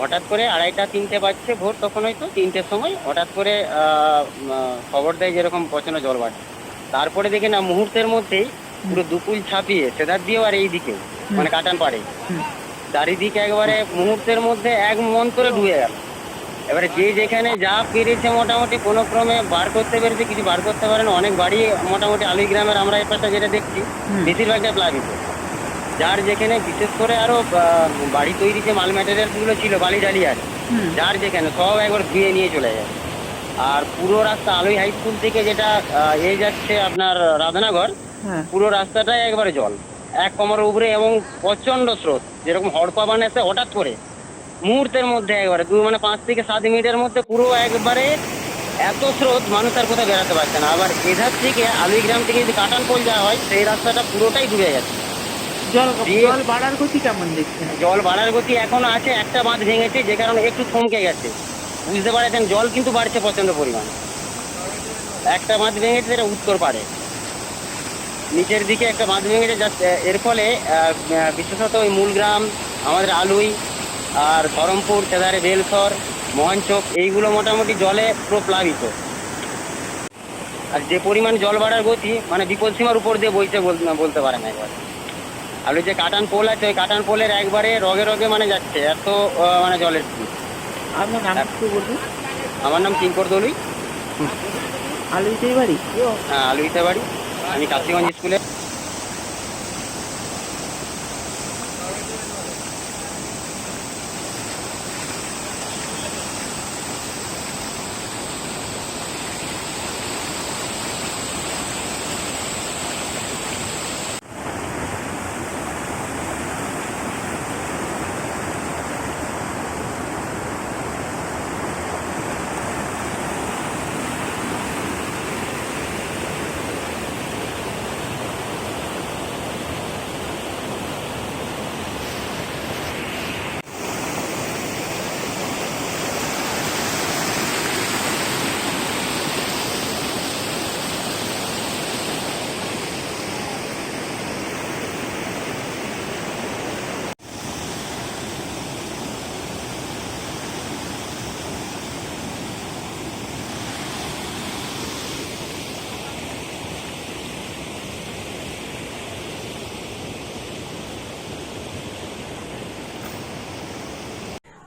হঠাৎ করে আড়াইটা তিনটে বাজছে ভোর তখন হয়তো তিনটের সময়। হঠাৎ করে খবর দেয় যেরকম প্রচণ্ড জল বাড়ছে। তারপরে দেখি না মুহূর্তের মধ্যেই পুরো দুকুল ছাপিয়ে সেদার দিয়েও আর এই দিকেও মানে কাটান পাড়ে। চারিদিকে একবারে মুহূর্তের মধ্যে এক মন করে ডুবে গেল। এবারে যে যেখানে যা পেরেছে মোটামুটি কোনো ক্রমে বার করতে পেরেছে কিছু বার করতে পারে না অনেক বাড়ি মোটামুটি আলুই গ্রামের আমরা এই পাশে যেটা দেখছি। বেশিরভাগটা প্লাবিত। যার যেখানে বিশেষ করে আরও আহ, বাড়ি তৈরি যে মাল ম্যাটেরিয়ালসগুলো ছিল বালি ডালি আছে হুম। যার যেখানে সব একবার ধুয়ে নিয়ে চলে যায়। আর পুরো রাস্তা আলোই হাই স্কুল থেকে যেটা এ যাচ্ছে আপনার রাধানগর হ্যাঁ। পুরো রাস্তাটাই একবারে জল। এক কমরের উপরে এবং প্রচণ্ড স্রোত যেরকম হড়পা বানাতে হঠাৎ করে। মুহূর্তের মধ্যে একবারে দু মানে পাঁচ থেকে সাত মিনিটের মধ্যে পুরো একবারে এত স্রোত মানুষ আর কোথাও বেড়াতে পারছে না। আবার এধার থেকে আলুই গ্রাম থেকে যদি কাটান পোল যাওয়া হয় সেই রাস্তাটা পুরোটাই ডুবে গেছে। জল জল বাড়ার গতি কেমন দেখছেন? জল বাড়ার গতি এখনও আছে একটা বাঁধ ভেঙেছে যে কারণে একটু থমকে গেছে। বুঝতে পারছেন? জল কিন্তু বাড়ছে প্রচণ্ড পরিমাণে। একটা বাঁধ ভেঙেছে যেটা উত্তর পাড়ে। নিচের দিকে একটা বাঁধ ভেঙেছে জাস্ট এর ফলে বিশেষত ওই মূলগ্রাম আমাদের আলুই আর ধরমপুর সেদারে বেলসর মহানচক এইগুলো মোটামুটি জলে পুরো প্লাবিত আর যে পরিমাণ জল বাড়ার গতি মানে বিপদ সীমার উপর দিয়ে বইছে বল- বলতে পারেন একবার আর যে কাটান পোল আছে ওই কাটান পোলের একবারে রগে রগে মানে যাচ্ছে এত মানে জলের আপনার নাম একটু বলুন। আমার নাম কিঙ্কর দলুই। আলুইতেই বাড়ি? হ্যাঁ আলুইতে বাড়ি। আমি কাশিগঞ্জ স্কুলে